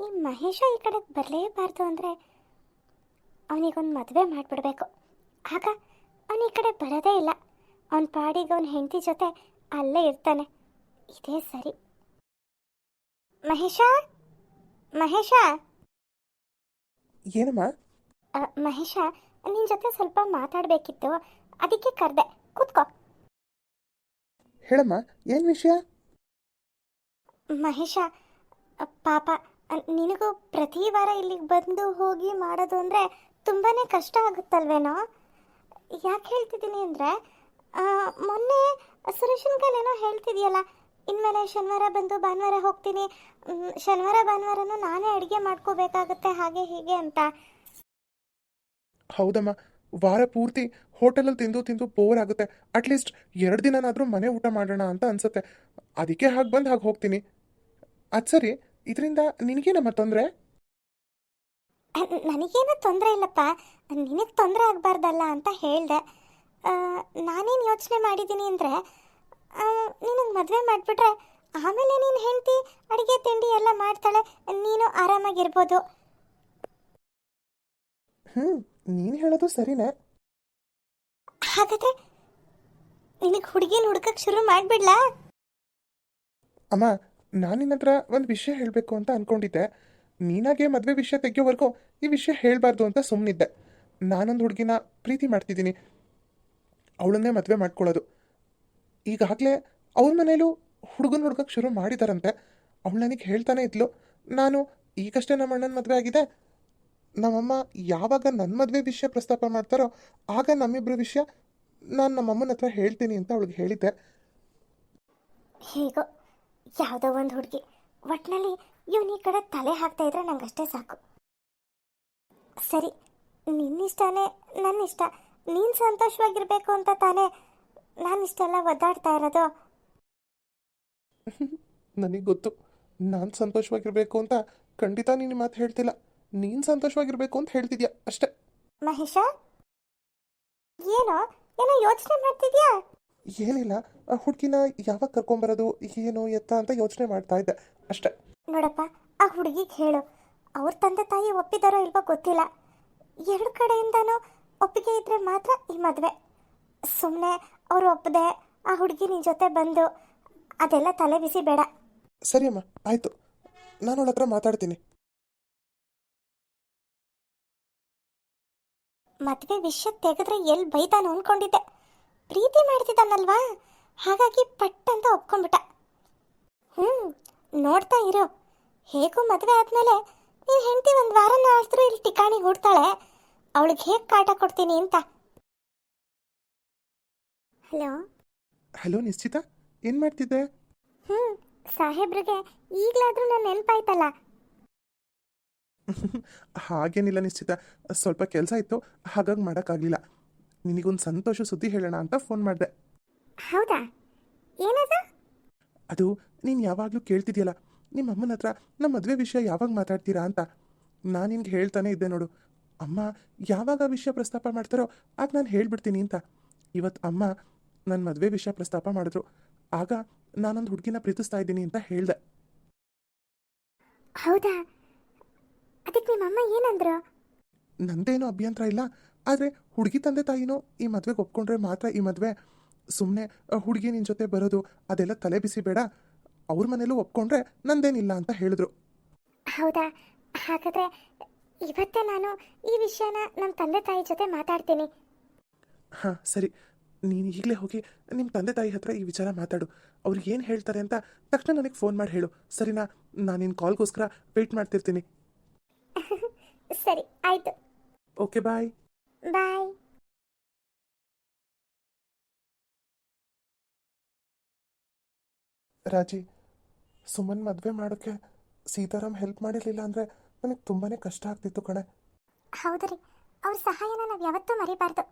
ಈ ಮಹೇಶ ಈ ಕಡೆ ಬರಲೇಬಾರ್ದು ಅಂದರೆ ಅವನಿಗೊಂದು ಮದುವೆ ಮಾಡಿಬಿಡ್ಬೇಕು. ಆಗ ಅವನ ಈ ಕಡೆ ಬರೋದೇ ಇಲ್ಲ. ಅವನ ಪಾಡಿಗೆ ಅವನ ಹೆಂಡತಿ ಜೊತೆ ಅಲ್ಲೇ ಇರ್ತಾನೆ. ಇದೇ ಸರಿ. ಮಹೇಶ? ಮಹೇಶ? ಏನಮ್ಮ? ಅ, ಮಹೇಶ ನಿನ್ನ ಜೊತೆ ಸ್ವಲ್ಪ ಮಾತಾಡಬೇಕಿತ್ತು. ಅದಕ್ಕೆ ಕರೆದೆ. ಕೂತ್ಕೋ. ಹೇಳಮ್ಮ ಏನು ವಿಷಯ? ಮಹೇಶ ಅ, ಪಾಪ. ನಿನಗೂ ಪ್ರತಿ ವಾರ ಇಲ್ಲಿಗೆ ಬಂದು ಹೋಗಿ ಮಾಡೋದು ಅಂದರೆ ತುಂಬಾ ಕಷ್ಟ ಆಗುತ್ತಲ್ವೇನೋ? ಯಾಕೆ ಹೇಳ್ತಿದ್ದೀನಿ ಅಂದರೆ ಮೊನ್ನೆ ಸುರೇಶನ್ಗಲ್ಲಿ ಏನೋ ಹೇಳ್ತಿದೆಯಲ್ಲ, ಇನ್ಮೇಲೆ ಶನಿವಾರ ಬಂದು ಭಾನುವಾರ ಹೋಗ್ತೀನಿ ಶನಿವಾರ ಭಾನುವಾರನೂ ನಾನೇ ಅಡುಗೆ ಮಾಡ್ಕೋಬೇಕಾಗುತ್ತೆ ಹಾಗೆ ಹೀಗೆ ಅಂತ. ಹೌದಮ್ಮ, ವಾರ ಪೂರ್ತಿ ಹೋಟೆಲಲ್ಲಿ ತಿಂದು ತಿಂದು ಬೋರ್ ಆಗುತ್ತೆ. ಅಟ್ಲೀಸ್ಟ್ ಎರಡು ದಿನನಾದರೂ ಮನೆ ಊಟ ಮಾಡೋಣ ಅಂತ ಅನ್ಸುತ್ತೆ. ಅದಕ್ಕೆ ಹಾಗೆ ಬಂದು ಹಾಗೆ ಹೋಗ್ತೀನಿ. ಅದು ಸರಿ ಇದರಿಂದ ನಿನಗೇನಮ್ಮ ತೊಂದರೆ? ನನಗೇನು ತೊಂದರೆ ಇಲ್ಲಪ್ಪ. ನಿನಗೆ ತೊಂದರೆ ಆಗಬಾರ್ದಲ್ಲ ಅಂತ ಹೇಳಿದೆ. ನಾನೇನು ಯೋಚನೆ ಮಾಡಿದ್ದೀನಿ ಅಂದರೆ ನಿನಗೆ ಮದುವೆ ಮಾಡಿಬಿಟ್ರೆ ಆಮೇಲೆ ನೀನು ಹೆಂಡತಿ ಅಡುಗೆ ತಿಂಡಿ ಎಲ್ಲ ಮಾಡ್ತಾಳೆ ನೀನು ಆರಾಮಾಗಿರ್ಬೋದು. ಹ್ಞೂ ನೀನು ಹೇಳೋದು ಸರಿನೇ. ಹಾಗಾದ್ರೆ ನಿನಗೆ ಹುಡುಗಿನ ಹುಡ್ಕಕ್ಕೆ ಶುರು ಮಾಡಿಬಿಡ್ಲಾ? ಅಮ್ಮ ನಾನು ನಿನ್ನ ಹತ್ರ ಒಂದು ವಿಷಯ ಹೇಳಬೇಕು ಅಂತ ಅಂದ್ಕೊಂಡಿದ್ದೆ ನೀನಾಗೆ ಮದುವೆ ವಿಷಯ ತೆಗೆಯೋವರೆಗೂ ಈ ವಿಷಯ ಹೇಳಬಾರ್ದು ಅಂತ ಸುಮ್ಮನಿದ್ದೆ ನಾನೊಂದು ಹುಡುಗಿನ ಪ್ರೀತಿ ಮಾಡ್ತಿದ್ದೀನಿ. ಅವಳನ್ನೇ ಮದುವೆ ಮಾಡ್ಕೊಳ್ಳೋದು. ಈಗಾಗಲೇ ಅವ್ರ ಮನೇಲೂ ಹುಡುಗನ ಹುಡ್ಗಕ್ಕೆ ಶುರು ಮಾಡಿದಾರಂತೆ. ಅವಳು ನನಗೆ ಹೇಳ್ತಾನೆ ಇದ್ಲು. ನಾನು ಈಗಷ್ಟೇ ನಮ್ಮ ಅಣ್ಣನ ಮದುವೆ ಆಗಿದೆ. ನಮ್ಮಮ್ಮ ಯಾವಾಗ ನನ್ನ ಮದುವೆ ವಿಷಯ ಪ್ರಸ್ತಾಪ ಮಾಡ್ತಾರೋ ಆಗ ನಮ್ಮಿಬ್ಬರ ವಿಷಯ ನಾನು ನಮ್ಮಮ್ಮನ ಹತ್ರ ಹೇಳ್ತೀನಿ ಅಂತ ಅವಳಿಗೆ ಹೇಳಿದ್ದೆ. ಹೇಗೋ ಯಾವುದೋ ಒಂದು ಹುಡುಗಿ. ಒಟ್ಟಿನಲ್ಲಿ ಇವನು ಈ ಕಡೆ ತಲೆ ಹಾಕ್ತಾ ಇದ್ರೆ ನಂಗಷ್ಟೇ ಸಾಕು. ಸರಿ ನಿನ್ನಿಷ್ಟನೇ ನನ್ನ ಇಷ್ಟ ನೀನು ಸಂತೋಷವಾಗಿರ್ಬೇಕು ಅಂತ ತಾನೇ ನಾನು ಇಷ್ಟೆಲ್ಲ ಒದ್ದಾಡ್ತಾ ಇರೋದು? ನನಗೆ ಗೊತ್ತು. ನಾನು ಸಂತೋಷವಾಗಿರಬೇಕು ಅಂತ ಖಂಡಿತ ನೀನು ಮಾತು ಹೇಳ್ತಿಲ್ಲ. ನೀನು ಸಂತೋಷವಾಗಿರಬೇಕು ಅಂತ ಹೇಳ್ತಿದ್ಯಾ? ಅಷ್ಟೇ. ಮಹೇಶ? ಏನೋ? ಏನೋ ಯೋಚನೆ ಮಾಡ್ತಿದ್ಯಾ? ಏನಿಲ್ಲ ಆ ಹುಡುಗಿನ ಯಾವಾಗ ಕರ್ಕೊಂಬರೋದು ಏನು ಎತ್ತ ಅಂತ ಯೋಚನೆ ಮಾಡ್ತಾ ಇದ್ದೆ. ಅಷ್ಟೇ. ನೋಡಪ್ಪ ಆ ಹುಡುಗಿಗೆ ಹೇಳು. ಅವ್ರ ತಂದೆ ತಾಯಿ ಒಪ್ಪಿದಾರೋ ಇಲ್ವೋ ಗೊತ್ತಿಲ್ಲ. ಎರಡು ಕಡೆಯಿಂದನೂ ಒಪ್ಪಿಗೆ ಇದ್ರೆ ಮಾತ್ರ ಈ ಮದುವೆ. ಸುಮ್ಮನೆ ಅವ್ರು ಒಪ್ಪದೆ ಆ ಹುಡುಗಿ ನಿನ್ನ ಜೊತೆ ಬಂದು ಅದೆಲ್ಲ ತಲೆ ಬಿಸಿ ಬೇಡ. ಸರಿ ಅಮ್ಮ ಆಯಿತು. ನಾನು ಅವಳ ಹತ್ರ ಮಾತಾಡ್ತೀನಿ. ಮದುವೆ ವಿಷಯ ತೆಗೆದ್ರೆ ಎಲ್ಲಿ ಬೈತಾನೋ ಅನ್ಕೊಂಡಿದ್ದೆ. ಪ್ರೀತಿ ಮಾಡ್ತಿದ್ದಾನಲ್ವಾ? ಹಾಗಾಗಿ ಪಟ್ ಅಂತ ಒಪ್ಕೊಂಡ್ಬಿಟ್ಟ. ಹ್ಞೂ ನೋಡ್ತಾ ಇರು. ಹೇಗೂ ಮದುವೆ ಆದಮೇಲೆ ನೀನು ಹೆಂಡತಿ ಒಂದು ವಾರನ ಆದ್ರೂ ಇಲ್ಲಿ ಠಿಕಾಣಿ ಹುಡ್ತಾಳೆ. ಅವಳಿಗೆ ಹೇಗೆ ಕಾಟ ಕೊಡ್ತೀನಿ ಅಂತ. ಹಲೋ? ಹಲೋ ನಿಶ್ಚಿತ ಏನು ಮಾಡ್ತಿದ್ದೆ? ಹ್ಞೂ ಸಾಹೇಬ್ರಿಗೆ ಈಗಲಾದರೂ ನನ್ನ ನೆನಪಾಯ್ತಲ್ಲ. ಹಾಗೇನಿಲ್ಲ ನಿಶ್ಚಿತ ಸ್ವಲ್ಪ ಕೆಲಸ ಇತ್ತು ಹಾಗಾಗಿ ಮಾಡೋಕ್ಕಾಗಲಿಲ್ಲ. ನಿನಗೊಂದು ಸಂತೋಷ ಸುದ್ದಿ ಹೇಳೋಣ ಅಂತ ಫೋನ್ ಮಾಡಿದೆ. ಹೌದಾ? ಏನದು? ಅದು ನೀನು ಯಾವಾಗಲೂ ಕೇಳ್ತಿದ್ಯಲ್ಲ ನಿಮ್ಮ ಅಮ್ಮನ ಹತ್ರ ನಮ್ಮ ಮದುವೆ ವಿಷಯ ಯಾವಾಗ ಮಾತಾಡ್ತೀರಾ ಅಂತ. ನಾನು ನಿನ್ಗೆ ಹೇಳ್ತಾನೆ ಇದ್ದೆ ನೋಡು. ಅಮ್ಮ ಯಾವಾಗ ಆ ವಿಷಯ ಪ್ರಸ್ತಾಪ ಮಾಡ್ತಾರೋ ಆಗ ನಾನು ಹೇಳ್ಬಿಡ್ತೀನಿ ಅಂತ. ಇವತ್ತು ಅಮ್ಮ ನನ್ನ ಮದುವೆ ವಿಷಯ ಪ್ರಸ್ತಾಪ ಮಾಡಿದ್ರು. ಆಗ ನಾನೊಂದು ಹುಡುಗಿನ ಪ್ರೀತಿಸ್ತಾ ಇದ್ದೀನಿ ಅಂತ ಹೇಳ್ದೆ. ಹೌದಾ? ಅದಕ್ಕೆ ನಿಮ್ಮಮ್ಮ ಏನಂದ್ರು? ನಂದೇನೂ ಅಭ್ಯಂತರ ಇಲ್ಲ. ಆದರೆ ಹುಡುಗಿ ತಂದೆ ತಾಯಿನೂ ಈ ಮದುವೆಗೆ ಒಪ್ಕೊಂಡ್ರೆ ಮಾತ್ರ ಈ ಮದುವೆ ಸುಮ್ಮನೆ ಹುಡುಗಿ ನಿನ್ನ ಜೊತೆ ಬರೋದು ಅದೆಲ್ಲ ತಲೆ ಬಿಸಿ ಬೇಡ. ಅವ್ರ ಮನೇಲೂ ಒಪ್ಕೊಂಡ್ರೆ ನಂದೇನಿಲ್ಲ ಅಂತ ಹೇಳಿದ್ರು. ಹೌದಾ? ಹಾಗಾದ್ರೆ ಇವತ್ತೇ ನಾನು ಈ ವಿಷಯನ ನಮ್ಮ ತಂದೆ ತಾಯಿ ಜೊತೆ ಮಾತಾಡ್ತೀನಿ. ಹಾಂ ಸರಿ. ನೀನು ಈಗಲೇ ಹೋಗಿ ನಿಮ್ಮ ತಂದೆ ತಾಯಿ ಹತ್ರ ಈ ವಿಚಾರ ಮಾತಾಡು. ಅವ್ರು ಏನು ಹೇಳ್ತಾರೆ ಅಂತ ತಕ್ಷಣ ನನಗೆ ಫೋನ್ ಮಾಡಿ ಹೇಳು. ಸರಿನಾ? ನಾನು ನಿನ್ನ ಕಾಲ್ಗೋಸ್ಕರ ವೆಯ್ಟ್ ಮಾಡ್ತಿರ್ತೀನಿ. ಸರಿ ಆಯಿತು. Okay bye. ಬಾಯ್ ರಾಜಿ ಸುಮನ್ ಮದುವೆ ಮಾಡೋಕ್ಕೆ ಸೀತಾರಾಮ್ ಹೆಲ್ಪ್ ಮಾಡಿರಲಿಲ್ಲ ಅಂದರೆ ನನಗೆ ತುಂಬಾನೇ ಕಷ್ಟ ಆಗ್ತಿತ್ತು ಕಣೆ. ಹೌದು ರೀ. ಅವ್ರ ಸಹಾಯನ ನಾವು ಯಾವತ್ತೂ ಮರಿಬಾರ್ದು.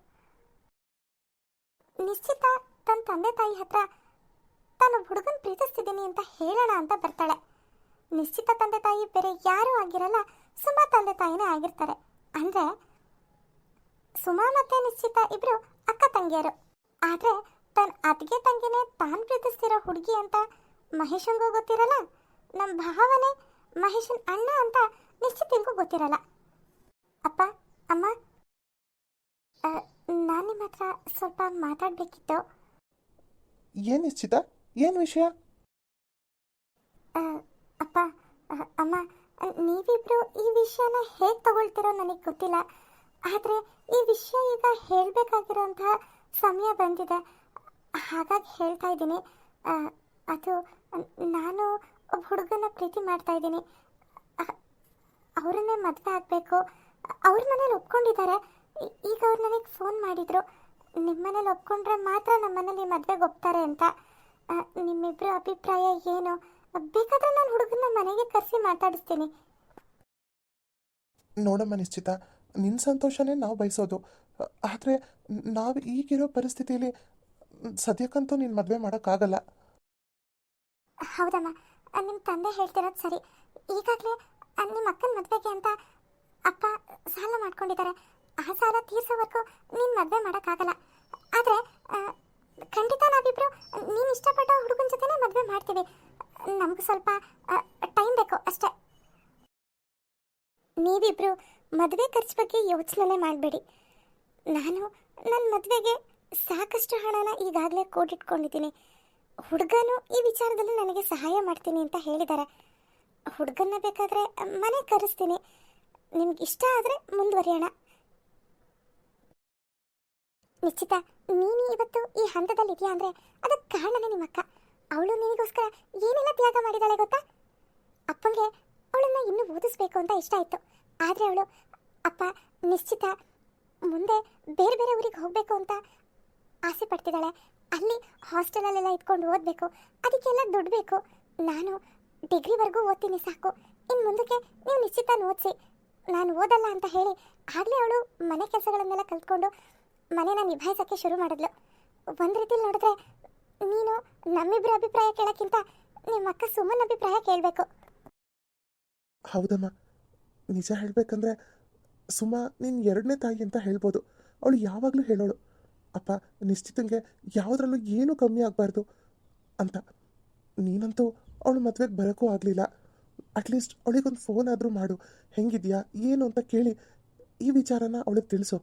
ನಿಶ್ಚಿತ ತನ್ನ ತಂದೆ ತಾಯಿ ಹತ್ರ ತಾನು ಹುಡುಗನ ಪ್ರೀತಿಸ್ತಿದ್ದೀನಿ ಅಂತ ಹೇಳೋಣ ಅಂತ ಬರ್ತಾಳೆ. ನಿಶ್ಚಿತ ತಂದೆ ತಾಯಿ ಬೇರೆ ಯಾರೂ ಆಗಿರಲ್ಲ ಸುಮಾ ತಂದೆ ತಾಯಿನೇ ಆಗಿರ್ತಾರೆ. ಅಂದ್ರೆ ಸುಮಾ ಮತ್ತೆ ನಿಶ್ಚಿತ ಇಬ್ರು ಅಕ್ಕ ತಂಗಿಯರು. ಆದ್ರೆ ತನ್ನ ಅತ್ತಿಗೆ ತಂಗಿನೇ ತಾನು ಪ್ರೀತಿಸ್ತಿರೋ ಹುಡುಗಿ ಅಂತ ಮಹೇಶಂಗೂ ಗೊತ್ತಿರಲ್ಲ? ನಮ್ಮ ಭಾವನೆ ಮಹೇಶನ್ ಅಣ್ಣ ಅಂತ ನಿಶ್ಚಿತನಿಗೂ ಗೊತ್ತಿರಲ್ಲ. ಅಪ್ಪ ಅಮ್ಮ ನಾನು ನಿಮ್ಮ ಹತ್ರ ಸ್ವಲ್ಪ ಮಾತಾಡಬೇಕಿತ್ತು. ಏನ್ ನಿಶ್ಚಿತ? ಏನ್ ವಿಷಯ? ಅಪ್ಪ ಅಮ್ಮ ನೀವಿಬ್ರು ಈ ವಿಷಯನ ಹೇಗೆ ತಗೊಳ್ತಿರೋ ನನಗೆ ಗೊತ್ತಿಲ್ಲ. ಆದರೆ ಈ ವಿಷಯ ಈಗ ಹೇಳಬೇಕಾಗಿರೋಂತಹ ಸಮಯ ಬಂದಿದೆ. ಹಾಗಾಗಿ ಹೇಳ್ತಾ ಇದ್ದೀನಿ. ಅದು ನಾನು ಒಬ್ಬ ಹುಡುಗನ ಪ್ರೀತಿ ಮಾಡ್ತಾ ಇದ್ದೀನಿ. ಅವರನ್ನೇ ಮದುವೆ ಆಗಬೇಕು. ಅವ್ರ ಮನೇಲಿ ಒಪ್ಕೊಂಡಿದ್ದಾರೆ. ಈಗ ಅವ್ರು ನನಗೆ ಫೋನ್ ಮಾಡಿದರು. ನಿಮ್ಮ ಮನೇಲಿ ಒಪ್ಕೊಂಡ್ರೆ ಮಾತ್ರ ನಮ್ಮ ಮನೇಲಿ ಮದುವೆಗೆ ಒಪ್ತಾರೆ ಅಂತ. ನಿಮ್ಮಿಬ್ಬರ ಅಭಿಪ್ರಾಯ ಏನು? ಬೇಕಾದ್ರೆ ನಾನು ಹುಡುಗನ ಮನೆಗೆ ಕರೆಸಿ ಮಾತಾಡಿಸ್ತೀನಿ. ನೋಡಮ್ಮ ನಿಶ್ಚಿತ. ನಿನ್ನ ಸಂತೋಷನೇ ನಾವು ಬಯಸೋದು. ಆದರೆ ನಾವು ಈಗಿರೋ ಪರಿಸ್ಥಿತಿಯಲ್ಲಿ ಸದ್ಯಕ್ಕಂತೂ ನಿನ್ನ ಮದುವೆ ಮಾಡೋಕ್ಕಾಗಲ್ಲ. ಹೌದಮ್ಮ. ನಿಮ್ಮ ತಂದೆ ಹೇಳ್ತಿರೋದು ಸರಿ. ಈಗಾಗಲೇ ನಿಮ್ಮ ಅಕ್ಕನ ಮದುವೆಗೆ ಅಂತ ಅಪ್ಪ ಸಾಲ ಮಾಡ್ಕೊಂಡಿದ್ದಾರೆ. ಆ ಸಾಲ ತೀರ್ಸೋವರೆಗೂ ನೀನು ಮದುವೆ ಮಾಡೋಕ್ಕಾಗಲ್ಲ. ಆದರೆ ಖಂಡಿತ ನಾವಿಬ್ರು ನೀನು ಇಷ್ಟಪಟ್ಟ ಹುಡುಗನ ಜೊತೆನೇ ಮದುವೆ ಮಾಡ್ತೀವಿ. ನಮಗೆ ಸ್ವಲ್ಪ ಟೈಮ್ ಬೇಕು ಅಷ್ಟೇ. ನೀವಿಬ್ರು ಮದುವೆ ಖರ್ಚು ಬಗ್ಗೆ ಯೋಚನೆ ಮಾಡಬೇಡಿ. ನಾನು ನನ್ನ ಮದುವೆಗೆ ಸಾಕಷ್ಟು ಹಣನ ಈಗಾಗಲೇ ಕೂಡಿಟ್ಕೊಂಡಿದ್ದೀನಿ. ಹುಡುಗನು ಈ ವಿಚಾರದಲ್ಲಿ ನನಗೆ ಸಹಾಯ ಮಾಡ್ತೀನಿ ಅಂತ ಹೇಳಿದ್ದಾರೆ. ಹುಡುಗನ್ನ ಬೇಕಾದರೆ ಮನೆ ಕರೆಸ್ತೀನಿ. ನಿಮ್ಗೆ ಇಷ್ಟ ಆದರೆ ಮುಂದುವರಿಯೋಣ. ನಿಶ್ಚಿತ, ನೀನು ಇವತ್ತು ಈ ಹಂತದಲ್ಲಿ ಇದೆಯಾ ಅಂದರೆ ಅದಕ್ಕೆ ಕಾರಣನೇ ನಿಮ್ಮ ಅಕ್ಕ. ಅವಳು ನಿನಗೋಸ್ಕರ ಏನೆಲ್ಲ ತ್ಯಾಗ ಮಾಡಿದಾಳೆ ಗೊತ್ತಾ? ಅಪ್ಪಂಗೆ ಅವಳನ್ನು ಇನ್ನೂ ಓದಿಸ್ಬೇಕು ಅಂತ ಇಷ್ಟ ಇತ್ತು ಆದರೆ ಅವಳು, ಅಪ್ಪ, ನಿಶ್ಚಿತ ಮುಂದೆ ಬೇರೆ ಬೇರೆ ಊರಿಗೆ ಹೋಗಬೇಕು ಅಂತ ಆಸೆ ಪಡ್ತಿದ್ದಾಳೆ. ಅಲ್ಲಿ ಹಾಸ್ಟೆಲಲ್ಲೆಲ್ಲ ಇಟ್ಕೊಂಡು ಓದಬೇಕು. ಅದಕ್ಕೆಲ್ಲ ದುಡ್ಡು ಬೇಕು ನಾನು ಡಿಗ್ರಿವರೆಗೂ ಓದ್ತೀನಿ ಸಾಕು. ಇನ್ನು ಮುಂದಕ್ಕೆ ನೀವು ನಿಶ್ಚಿತ ಓದಿಸಿ. ನಾನು ಓದಲ್ಲ ಅಂತ ಹೇಳಿ ಆಗಲೇ ಅವಳು ಮನೆ ಕೆಲಸಗಳನ್ನೆಲ್ಲ ಕಲ್ತ್ಕೊಂಡು ಮನೇನ ನಿಭಾಯಿಸೋಕ್ಕೆ ಶುರು ಮಾಡಿದ್ಲು. ಒಂದು ರೀತಿಲಿ ನೋಡಿದ್ರೆ ನೀನು ನಮ್ಮಿಬ್ಬರ ಅಭಿಪ್ರಾಯ ಕೇಳೋಕ್ಕಿಂತ ನಿಮ್ಮ ಅಕ್ಕ ಸುಮನ್ ಅಭಿಪ್ರಾಯ ಕೇಳಬೇಕು. ಹೌದಮ್ಮ. ನಿಜ ಹೇಳಬೇಕಂದ್ರೆ ಸುಮಾ ನಿನ್ನ ಎರಡನೇ ತಾಯಿ ಅಂತ ಹೇಳ್ಬೋದು. ಅವಳು ಯಾವಾಗಲೂ ಹೇಳೋಳು, ಅಪ್ಪ, ನಿಶ್ಚಿತಂಗೆ ಯಾವುದ್ರಲ್ಲೂ ಏನೂ ಕಮ್ಮಿ ಆಗಬಾರ್ದು ಅಂತ. ನೀನಂತೂ ಅವಳು ಮದುವೆಗೆ ಬರೋಕ್ಕೂ ಆಗಲಿಲ್ಲ. ಅಟ್ಲೀಸ್ಟ್ ಅವಳಿಗೊಂದು ಫೋನ್ ಆದರೂ ಮಾಡು. ಹೆಂಗಿದೆಯಾ, ಏನು ಅಂತ ಕೇಳಿ ಈ ವಿಚಾರನ ಅವಳಿಗೆ ತಿಳಿಸು.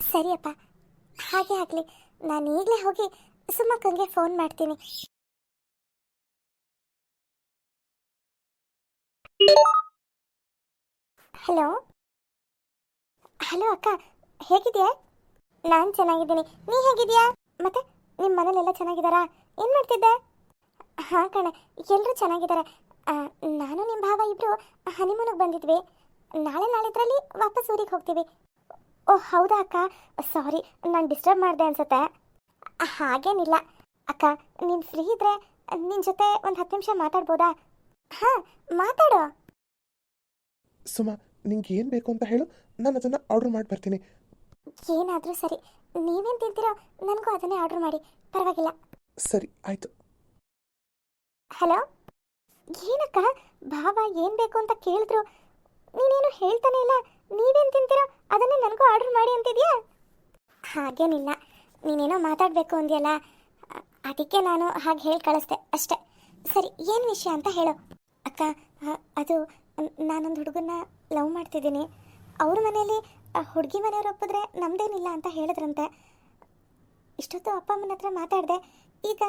ಸರಿಯಪ್ಪ ಹಾಗೆ ಆಗಲಿ. ನಾನು ಈಗಲೇ ಹೋಗಿ ಸುಮಕ್ಕಂಗೆ ಫೋನ್ ಮಾಡ್ತೀನಿ. ಹಲೋ? ಹಲೋ ಅಕ್ಕ, ಹೇಗಿದ್ಯಾ? ನಾನು ಚೆನ್ನಾಗಿದ್ದೀನಿ. ನೀ ಹೇಗಿದ್ಯಾ? ಮತ್ತೆ ನಿಮ್ಮ ಮನೇಲೆಲ್ಲ ಚೆನ್ನಾಗಿದ್ದಾರಾ? ಏನು ಮಾಡ್ತಿದ್ದೆ? ಹಾಂ ಕಣೆ ಎಲ್ಲರೂ ಚೆನ್ನಾಗಿದ್ದಾರೆ. ನಾನು ನಿಮ್ಮ ಭಾವ ಇಬ್ಬರು ಹನಿಮೂನಿಗೆ ಬಂದಿದ್ವಿ. ನಾಳೆ ನಾಳಿದ್ರಲ್ಲಿ ವಾಪಸ್ ಊರಿಗೆ ಹೋಗ್ತೀವಿ. ಓ, ಹೌದಾ ಅಕ್ಕ? ಸಾರಿ, ನಾನು ಡಿಸ್ಟರ್ಬ್ ಮಾಡಿದೆ ಅನ್ಸುತ್ತೆ. ಹಾಗೇನಿಲ್ಲ. ಅಕ್ಕ, ನೀನು ಫ್ರೀ ಇದ್ರೆ ನಿನ್ ಜೊತೆ ಒಂದು ಹತ್ತು ನಿಮಿಷ ಮಾತಾಡ್ಬೋದಾ? ಹಾಂ ಮಾತಾಡೋ. ಸುಮಾ ನಿಂಗೆ ಏನು ಬೇಕು ಅಂತ ಹೇಳು. ನಾನು ಅದನ್ನು ಆರ್ಡರ್ ಮಾಡಿ ಬರ್ತೀನಿ. ಏನಾದರೂ ಸರಿ. ನೀವೇನು ತಿಂತೀರೋ ನನಗೂ ಅದನ್ನೇ ಆರ್ಡರ್ ಮಾಡಿ. ಪರವಾಗಿಲ್ಲ. ಸರಿ ಆಯಿತು. ಹಲೋ? ಏನಕ್ಕ? ಭಾವ ಏನು ಬೇಕು ಅಂತ ಕೇಳಿದ್ರು. ನೀನೇನು ಹೇಳ್ತಾನೆ ಇಲ್ಲ? ನೀವೇನು ತಿಂತೀರೋ ಅದನ್ನೇ ನನಗೂ ಆರ್ಡರ್ ಮಾಡಿ ಅಂತಿದ್ಯಾ? ಹಾಗೇನಿಲ್ಲ. ನೀನೇನೋ ಮಾತಾಡಬೇಕು ಅಂದ್ಯಲ್ಲ. ಅದಕ್ಕೆ ನಾನು ಹಾಗೆ ಹೇಳಿ ಕಳಿಸ್ದೆ ಅಷ್ಟೇ. ಸರಿ ಏನು ವಿಷಯ ಅಂತ ಹೇಳು. ಅಕ್ಕ ಅದು, ನಾನೊಂದು ಹುಡುಗನ್ನ ಲವ್ ಮಾಡ್ತಿದ್ದೀನಿ. ಅವ್ರ ಮನೆಯಲ್ಲಿ ಹುಡುಗಿ ಮನೆಯವ್ರು ಒಪ್ಪಿದ್ರೆ ನಮ್ದೇನಿಲ್ಲ ಅಂತ ಹೇಳಿದ್ರಂತೆ. ಇಷ್ಟೊತ್ತು ಅಪ್ಪ ಅಮ್ಮನ ಹತ್ರ ಮಾತಾಡಿದೆ, ಈಗ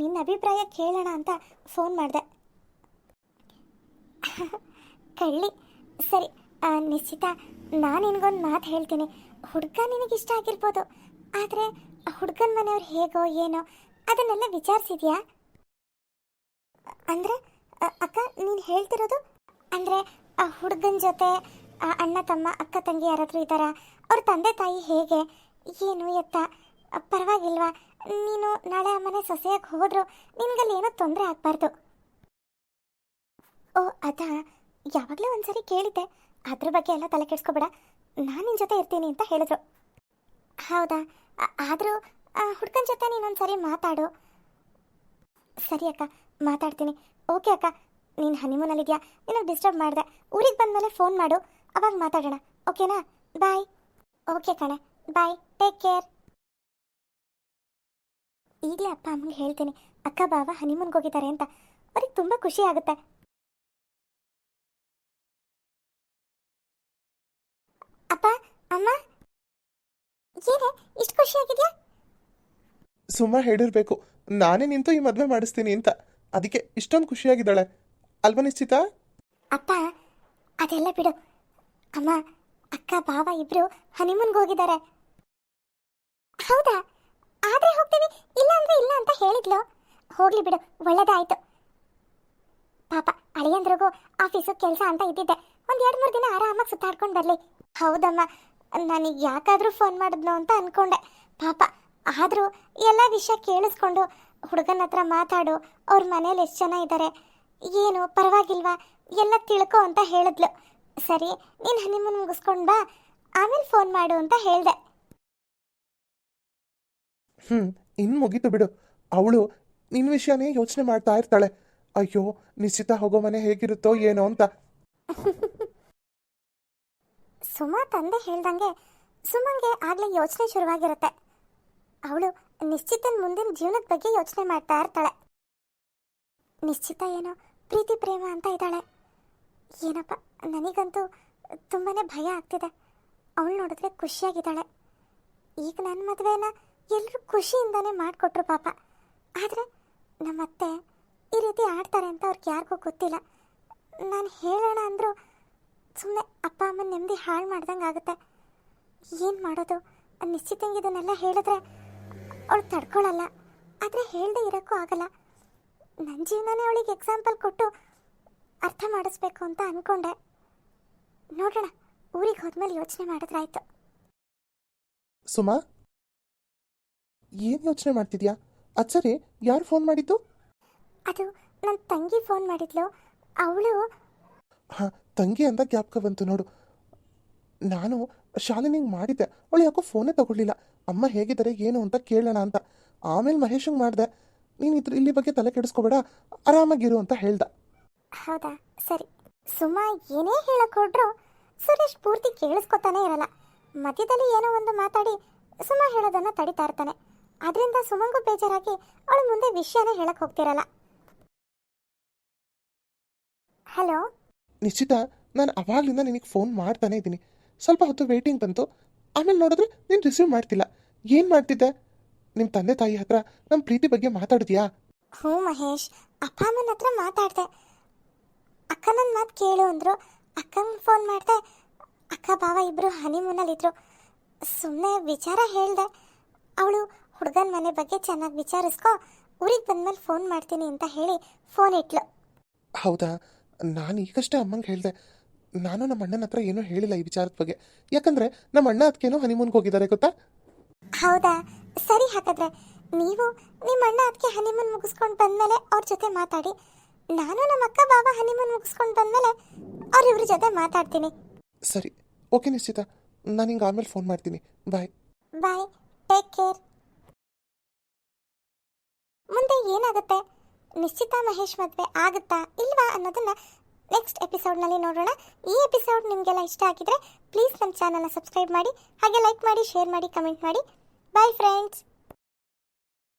ನಿನ್ನ ಅಭಿಪ್ರಾಯ ಕೇಳೋಣ ಅಂತ ಫೋನ್ ಮಾಡಿದೆ. ಕಳ್ಳಿ, ಸರಿ ನಿಶ್ಚಿತ ನಾನು ನಿನಗೊಂದು ಮಾತು ಹೇಳ್ತೀನಿ. ಹುಡುಗ ನಿನಗಿಷ್ಟ ಆಗಿರ್ಬೋದು, ಆದರೆ ಹುಡುಗನ ಮನೆಯವ್ರು ಹೇಗೋ, ಏನೋ, ಅದನ್ನೆಲ್ಲ ವಿಚಾರಿಸಿದ್ಯಾ? ಅಂದರೆ ಅಕ್ಕ, ನೀನು ಹೇಳ್ತಿರೋದು? ಅಂದ್ರೆ, ಆ ಹುಡುಗನ ಜೊತೆ ಅಣ್ಣ ತಮ್ಮ, ಅಕ್ಕ ತಂಗಿ ಯಾರಾದರೂ ಇದ್ದಾರಾ? ಅವ್ರ ತಂದೆ ತಾಯಿ ಹೇಗೆ? ಏನು ಎತ್ತ? ಪರವಾಗಿಲ್ವಾ? ನೀನು ನಾಳೆ ಆ ಮನೆ ಸೊಸೆಯಾಗಿ ಹೋದ್ರು ನಿನ್ಗಲ್ಲಿ ಏನೋ ತೊಂದರೆ ಆಗ್ಬಾರ್ದು. ಓ, ಅದಾ? ಯಾವಾಗಲೂ ಒಂದ್ಸರಿ ಕೇಳಿದ್ದೆ. ಅದ್ರ ಬಗ್ಗೆ ಎಲ್ಲ ತಲೆ ಕೆಡ್ಸ್ಕೊಬೇಡ. ನಾನು ನಿನ್ನ ಜೊತೆ ಇರ್ತೀನಿ ಅಂತ ಹೇಳಿದ್ರು. ಹೌದಾ? ಆದ್ರೂ ಹುಡ್ಗನ ಜೊತೆ ನೀನೊಂದ್ಸರಿ ಮಾತಾಡು. ಸರಿ ಅಕ್ಕ. ಮಾತಾಡ್ತೀನಿ. ಓಕೆ ಅಕ್ಕ, ನೀನು ಹನಿಮೂನಲ್ಲಿದೆಯಾ ನಿನಗೆ ಡಿಸ್ಟರ್ಬ್ ಮಾಡಿದೆ? ಊರಿಗೆ ಬಂದಮೇಲೆ ಫೋನ್ ಮಾಡು. ಅವಾಗ ಮಾತಾಡೋಣ. ಓಕೆನಾ ಬಾಯ್ ಓಕೆ ಕಣೆ. ಬಾಯ್ ಟೇಕ್ ಕೇರ್ ಈಗಲೇ ಅಪ್ಪ ಅಮ್ಮಂಗೆ ಹೇಳ್ತೀನಿ. ಅಕ್ಕ, ಬಾವ ಹನಿಮೂನ್ಗೆ ಹೋಗಿದ್ದಾರೆ ಅಂತ. ಅವ್ರಿಗೆ ತುಂಬ ಖುಷಿ ಆಗುತ್ತೆ. ಅಪ್ಪ, ಅಮ್ಮ? ಏನೇ, ಇಷ್ಟು ಖುಷಿಯಾಗಿದೆಯಾ ಸುಮ್ಮ ಹೇಳಿರ್ಬೇಕು. ನಾನೇ ನಿಂತು ಈ ಮದುವೆ ಮಾಡಿಸ್ತೀನಿ ಅಂತ. ಅದಕ್ಕೆ ಇಷ್ಟೊಂದು ಖುಷಿಯಾಗಿದ್ದಾಳೆ. ಅಲ್ವ ನಿಶ್ಚಿತ? ಅಪ್ಪ, ಅದೆಲ್ಲ ಬಿಡು. ಅಮ್ಮ, ಅಕ್ಕ, ಭಾವ ಇಬ್ರು ಹನಿಮೂನ್ಗೆ ಹೋಗಿದ್ದಾರೆ. ಹೌದಾ? ಆದ್ರೆ ಹೋಗ್ತೀವಿ ಇಲ್ಲ ಅಂದ್ರೆ ಇಲ್ಲ ಅಂತ ಹೇಳಿದ್ಲು. ಹೋಗ್ಲಿ ಬಿಡು ಒಳ್ಳೇದಾಯ್ತು ಪಾಪ, ಅಳಿಯಂದ್ರಿಗೂ ಆಫೀಸು ಕೆಲಸ ಅಂತ ಇದ್ದಿದ್ದೆ. ಒಂದ್ ಎರಡ್ ಮೂರು ದಿನ ಆರಾಮಾಗಿ ಸುತ್ತಾಡ್ಕೊಂಡು ಬರ್ಲಿ. ಹೌದಮ್ಮ, ನನಗೆ ಯಾಕಾದ್ರೂ ಫೋನ್ ಮಾಡಿದ್ನು ಅಂತ ಅನ್ಕೊಂಡೆ. ಪಾಪ, ಆದ್ರೂ ಎಲ್ಲ ವಿಷಯ ಕೇಳಿಸ್ಕೊಂಡು ಹುಡುಗನ ಹತ್ರ ಮಾತಾಡು ಅವ್ರ ಮನೇಲಿ ಎಷ್ಟು ಜನ ಇದ್ದಾರೆ ಏನು ಪರವಾಗಿಲ್ವಾ? ಎಲ್ಲ ತಿಳ್ಕೊ ಅಂತ ಹೇಳಿದ್ಲು. ಸರಿ ನೀನು ಹನಿಮೂನ್ ಮುಗಿಸ್ಕೊಂಡು ಬಾ ಆಮೇಲೆ ಫೋನ್ ಮಾಡು ಅಂತ ಹೇಳಿದೆ. ಹ್ಮ್ ಇನ್ನು ಮುಗೀತು ಬಿಡು. ಅವಳು ನಿನ್ನ ವಿಷಯನೇ ಯೋಚನೆ ಮಾಡ್ತಾ ಇರ್ತಾಳೆ. ಅಯ್ಯೋ ನಿಶ್ಚಿತ ಹೋಗೋ ಮನೆ ಹೇಗಿರುತ್ತೋ ಏನೋ ಅಂತ. ಸುಮಾ ತಂದೆ ಹೇಳ್ದಂಗೆ ಸುಮಂಗೆ ಆಗ್ಲೇ ಯೋಚನೆ ಶುರುವಾಗಿರುತ್ತೆ. ಅವಳು ನಿಶ್ಚಿತನ ಮುಂದಿನ ಜೀವನದ ಬಗ್ಗೆ ಯೋಚನೆ ಮಾಡ್ತಾ ಇರ್ತಾಳೆ. ನಿಶ್ಚಿತ ಏನೋ ಪ್ರೀತಿ, ಪ್ರೇಮ ಅಂತ ಇದ್ದಾಳೆ. ಏನಪ್ಪ, ನನಗಂತೂ ತುಂಬಾನೇ ಭಯ ಆಗ್ತಿದೆ. ಅವಳು ನೋಡಿದ್ರೆ ಖುಷಿಯಾಗಿದ್ದಾಳೆ. ಈಗ ನನ್ನ ಮದುವೆನ ಎಲ್ಲರೂ ಖುಷಿಯಿಂದನೇ ಮಾಡಿಕೊಟ್ರು ಪಾಪ. ಆದರೆ ನಮ್ಮತ್ತೆ ಈ ರೀತಿ ಆಡ್ತಾರೆ ಅಂತ ಅವ್ರಿಗೆ ಯಾರಿಗೂ ಗೊತ್ತಿಲ್ಲ. ನಾನು ಹೇಳೋಣ ಅಂದರೂ ಸುಮ್ಮನೆ ಅಪ್ಪ, ಅಮ್ಮನ ನೆಮ್ಮದಿ ಹಾಳು ಮಾಡ್ದಂಗೆ ಆಗುತ್ತೆ ಏನು ಮಾಡೋದು? ನಿಶ್ಚಿತಂಗೆ ಇದನ್ನೆಲ್ಲ ಹೇಳಿದ್ರೆ ಅವಳು ತಡ್ಕೊಳ್ಳಲ್ಲ ಆದರೆ ಹೇಳದೆ ಇರೋಕ್ಕೂ ಆಗಲ್ಲ. ನನ್ನ ಜೀವನನೇ ಅವಳಿಗೆ ಎಕ್ಸಾಂಪಲ್ ಕೊಟ್ಟು ಅರ್ಥ ಮಾಡಿಸ್ಬೇಕು ಅಂತ ಅಂದ್ಕೊಂಡೆ ನೋಡೋಣ ಊರಿಗೆ ಹೋದ್ಮೇಲೆ ಯೋಚನೆ ಮಾಡಿದ್ರಾಯ್ತು ಸುಮಾ? ಏನು ಯೋಚನೆ ಮಾಡ್ತಿದ್ಯಾ? ಅದು ಸರಿ ಯಾರು ಫೋನ್ ಮಾಡಿದ್ದು? ಅದು ನನ್ನ ತಂಗಿ ಫೋನ್ ಮಾಡಿದ್ಲು. ಅವಳು ಹಾಂ ತಂಗಿ ಅಂತ ಜ್ಞಾಪಕ ಬಂತು ನೋಡು. ನಾನು ಶಾಲಿನಿಗೆ ಮಾಡಿದ್ದೆ. ಅವಳು ಯಾಕೋ ಫೋನೇ ತಗೊಳ್ಳಿಲ್ಲ. ಅಮ್ಮ ಹೇಗಿದ್ದಾರೆ ಏನು ಅಂತ ಕೇಳೋಣ ಅಂತ. ಆಮೇಲೆ ಮಹೇಶಂಗೆ ಮಾಡಿದೆ ನೀನು ಇದ್ರ ಇಲ್ಲಿ ಬಗ್ಗೆ ತಲೆ ಕೆಡಿಸ್ಕೋಬೇಡ ಆರಾಮಾಗಿರು ಅಂತ ಹೇಳ್ದ. ಹೌದಾ? ಸರಿ. ಸುಮಾ ಏನೇ ಹೇಳಕ್ ಹೊಡ್ರು ಸುರೇಶ್ ಪೂರ್ತಿ ಕೇಳಿಸ್ಕೊತಾನೆ ಇರಲ್ಲ. ಮಧ್ಯದಲ್ಲಿ ಏನೋ ಒಂದು ಮಾತಾಡಿ ಸುಮಾ ಹೇಳೋದನ್ನ ತಡಿತಾ ಇರ್ತಾನೆ. ಅದರಿಂದ ಸುಮಂಗು ಬೇಜಾರಾಗಿ ಅವಳು ಮುಂದೆ ವಿಷಯನ ಹೇಳಕ್ ಹೋಗ್ತಿರಲ್ಲ. ಹಲೋ? ನಿಶ್ಚಿತ ನಾನು ಅವಾಗಲಿಂದ ನಿನಗೆ ಫೋನ್ ಮಾಡ್ತಾನೆ ಇದ್ದೀನಿ. ಸ್ವಲ್ಪ ಹೊತ್ತು ವೇಟಿಂಗ್ ಬಂತು. ಆಮೇಲೆ ನೋಡಿದ್ರೆ ನೀನು ರಿಸೀವ್ ಮಾಡ್ತಿಲ್ಲ. ಏನು ಮಾಡ್ತಿದ್ದೆ? ನಿಮ್ಮ ತಂದೆ ತಾಯಿ ಹತ್ರ ನಮ್ಮ ಪ್ರೀತಿ ಬಗ್ಗೆ ಮಾತಾಡಿದ್ಯಾ ಹ್ಞೂ ಮಹೇಶ್ ಅಪ್ಪ ಅಮ್ಮನ ಹತ್ರ ಮಾತಾಡ್ದೆ. ಅಕ್ಕ ನನ್ನ ಮಾತು ಕೇಳು ಅಂದರು. ಅಕ್ಕಂಗೆ ಫೋನ್ ಮಾಡಿದೆ. ಅಕ್ಕ ಬಾವ ಇಬ್ಬರು ಹನಿಮೂನಲ್ಲಿದ್ರು ಸುಮ್ಮನೆ ವಿಚಾರ ಹೇಳ್ದೆ. ಅವಳು ಹುಡುಗನ ಮನೆ ಬಗ್ಗೆ ಚೆನ್ನಾಗಿ ವಿಚಾರಿಸ್ಕೊ ಊರಿಗೆ ಬಂದ್ಮೇಲೆ ಫೋನ್ ಮಾಡ್ತೀನಿ ಅಂತ ಹೇಳಿ ಫೋನ್ ಇಟ್ಲು. ಹೌದಾ? ನಾನು ಈಗಷ್ಟೇ ಅಮ್ಮಂಗೆ ಹೇಳಿದೆ. ನಾನು ನಮ್ಮ ಅಣ್ಣನ ಹತ್ರ ಏನೂ ಹೇಳಿಲ್ಲ ಈ ವಿಚಾರದ ಬಗ್ಗೆ. ಯಾಕಂದ್ರೆ ನಮ್ಮ ಅಣ್ಣ ಅದಕ್ಕೇನೋ ಹನಿಮೂನ್ಗೆ ಹೋಗಿದ್ದಾರೆ ಗೊತ್ತಾ? ಹೌದಾ? ಸರಿ ಹಾಗಾದ್ರೆ ನೀವು ನಿಮ್ಮ ಅಣ್ಣ ಅದಕ್ಕೆ ಹನಿಮೂನ್ ಮುಗಿಸ್ಕೊಂಡು ಬಂದಮೇಲೆ ಅವ್ರ ಜೊತೆ ಮಾತಾಡಿ. ನಾನು ನಮ್ಮ ಅಕ್ಕ ಬಾಬಾ ಹನಿಮೂನ್ ಮುಗಿಸ್ಕೊಂಡು ಬಂದಮೇಲೆ ಅವ್ರಿವ್ರ ಜೊತೆ ಮಾತಾಡ್ತೀನಿ. ಸರಿ. ಓಕೆ ನಿಶ್ಚಿತ. ನಾನು ಹಿಂಗೆ ಆಮೇಲೆ ಫೋನ್ ಮಾಡ್ತೀನಿ. ಬಾಯ್ ಬಾಯ್ ಟೇಕ್ ಕೇರ್ ಮುಂದೆ ಏನಾಗುತ್ತೆ? ನಿಶ್ಚಿತ ಮಹೇಶ್ ಮದುವೆ ಆಗುತ್ತಾ ಇಲ್ವಾ ಅನ್ನೋದನ್ನ ನೆಕ್ಸ್ಟ್ ಎಪಿಸೋಡ್ನಲ್ಲಿ ನೋಡೋಣ. ಈ ಎಪಿಸೋಡ್ ನಿಮಗೆಲ್ಲ ಇಷ್ಟ ಆಗಿದ್ರೆ ಪ್ಲೀಸ್ ನಮ್ಮ ಚಾನಲ್ನ ಸಬ್ಸ್ಕ್ರೈಬ್ ಮಾಡಿ, ಹಾಗೆ ಲೈಕ್ ಮಾಡಿ ಶೇರ್ ಮಾಡಿ ಕಮೆಂಟ್ ಮಾಡಿ. Bye friends